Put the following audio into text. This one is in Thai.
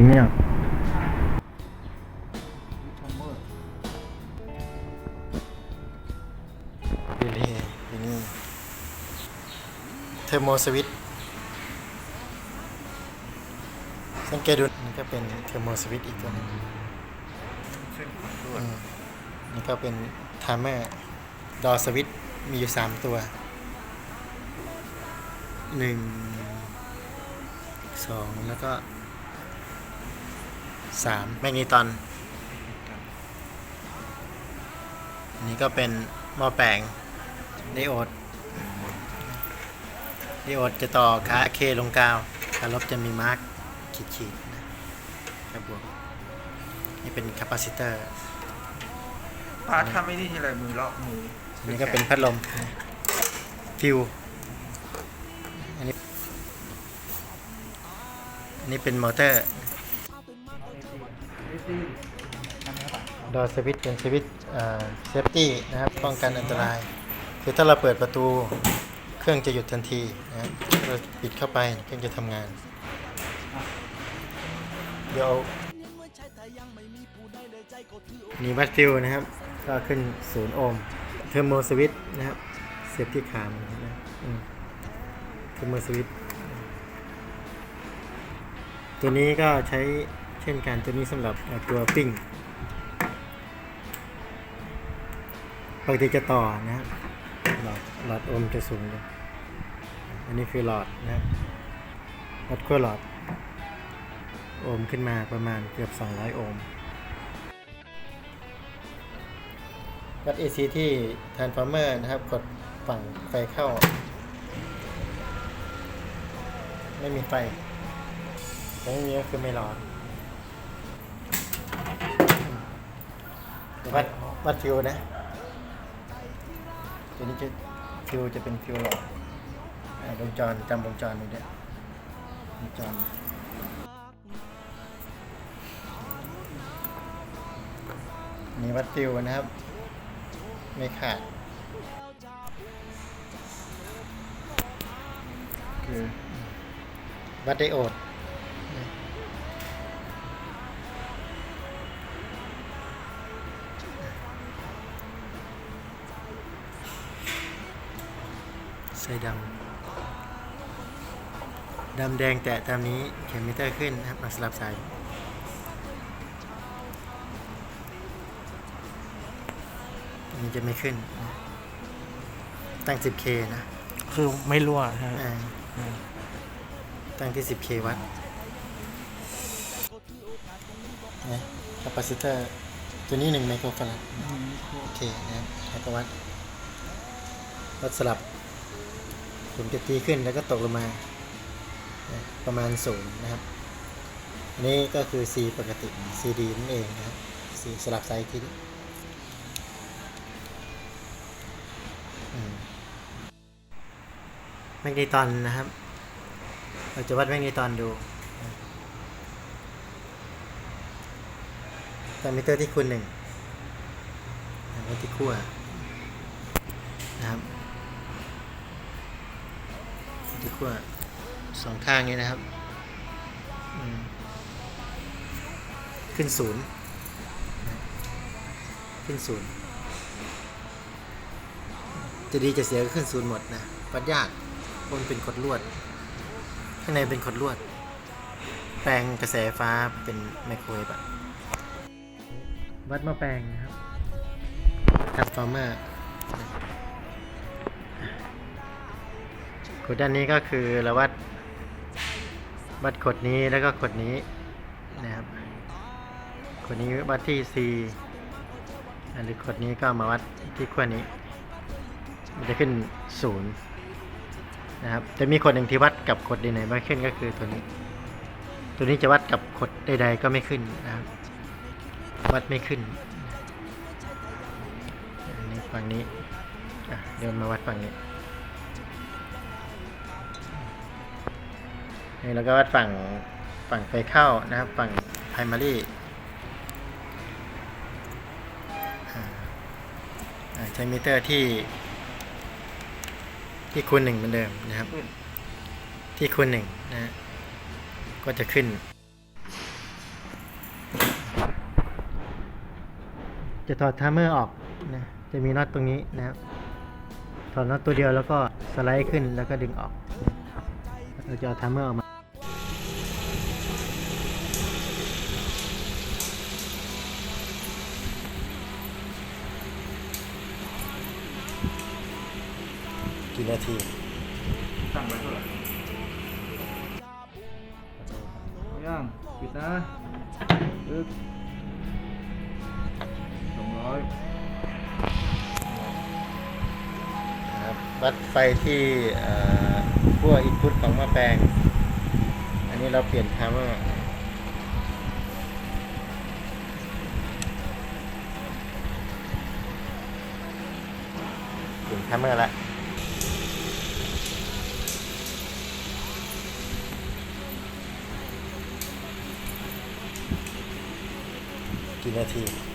ถึงไม่ออกอยู่นี่อยู่นี่เทอร์โมสวิตช์สังเกตดูนี่ก็เป็นเทอร์โมสวิตช์อีกตัวหนึงอืมนี่ก็เป็นไทม์เมอร์ดอสวิตช์มีอยู่3ตัว1 2แล้วก็ 3แมกนีตอนอันนี้ก็เป็นหม้อแปลงไดโอดไดโอดจะต่อขาเคลงกาวขาลบจะมีมาร์กขีดๆนะครับบวกนี่เป็นคาปาซิเตอร์ปาถ้าไม่ได้ทีไรมือลอกมืออันนี้ก็เป็นพัดลมฟิวอันนี้อันนี้เป็นมอเตอร์ ดอสวิตเป็นสวิตเซฟตี้นะครับป้องกันอันตราย คือถ้าเราเปิดประตูเครื่องจะหยุดทันทีนะครับเราปิดเข้าไปเครื่องจะทำงาน เดี๋ยวนี่วัดฟิวนะครับ ก็ขึ้นศูนย์โอห์มเทอร์โมสวิตนะครับเสียบที่ขามันนะเทอร์โมสวิตตัวนี้ก็ใช้ ช่นกันตัวนี้สำหรับตัวปิ้งปกติจะต่อนะครับหลอดหลอดโอห์มจะสูงเลยอันนี้คือหลอดนะครับวัดขั้วหลอดโอห์มขึ้นมาประมาณเกือบ 200 โอห์มวัด AC ที่ transformer นะครับ กดฝั่งไฟเข้า ไม่มีไฟแต่ไม่มีก็คือไม่ร้อน วัดวัดฟิวนะตัวนี้จะฟิวจะเป็นฟิวหลอดวงจรจำวงจรนี้ด้วยวงจรนี่วัดฟิวนะครับ ไม่ขาด คือวัดไดโอด ใส่ดำ ดำแดงแตะตามนี้เข็มมิเตอร์ขึ้นนะครับมาสลับสายอันนี้จะไม่ขึ้นนะตั้ง 10K นะ คือไม่รั่วใช่ไหมอ่าตั้งที่ 10K วัตต์นะคาปาซิเตอร์ ตัวนี้1ไมโครฟาราดโอเคนะครับแล้วก็วัดวัดสลับ ผมจะตีขึ้นแล้วก็ตกลงมาประมาณศูนย์นะครับ อันนี้ก็คือ C ปกติ CD นั่นเองนะครับ C สลับไซส์ทีนี้อืมแมกนีตอนนะครับ เราจะวัดแมกนีตอนดูตามมิเตอร์ที่คูณหนึ่งวัดที่ขั้วนะครับ ที่ขั้วสองข้างนี้นะครับ ขึ้นศูนย์ขึ้นศูนย์จะดีจะเสียก็ขึ้นศูนย์หมดนะวัดยากบนเป็นขดลวด ข้างในเป็นขดลวด แปลงกระแสฟ้าเป็นไมโครเวฟวัดมาแปลงนะครับทับฟอร์เมอร์ ขดด้านนี้ก็คือเราวัดวัดขดนี้แล้วก็ขดนี้นะครับขดนี้วัดที่ C อ่าหรือขดนี้ก็มาวัดที่ขั้วนี้ มันจะขึ้นศูนย์นะครับจะมีขดหนึ่งที่วัดกับขดใดๆไม่ขึ้นก็คือตัวนี้ ตัวนี้จะวัดกับขดใดๆก็ไม่ขึ้นนะครับวัดไม่ขึ้นอันนี้ฝั่งนี้เดินมาวัดฝั่งนี้ นี่แล้วก็วัดฝั่งฝั่งไฟเข้านะครับฝั่งไพมารีใช้มิเตอร์ที่ ที่คูณหนึ่งเหมือนเดิมนะครับ ที่คูณหนึ่งนะก็จะขึ้น จะถอดทามเมอร์ออกนะจะมีน็อตตรงนี้นะครับถอดน็อตตัวเดียวแล้วก็สไลด์ขึ้นแล้วก็ดึงออกเราจะเอาทามเมอร์ออกมา นาทีตั้งไว้เท่าไหร่เอายังปิดนะปึ๊บสองร้อยนะครับวัดไฟที่เอ่อขั้วอินพุตของหม้อแปลง อันนี้เราเปลี่ยนทัมเมอร์เปลี่ยนทัมเมอร์ละ กี่นาที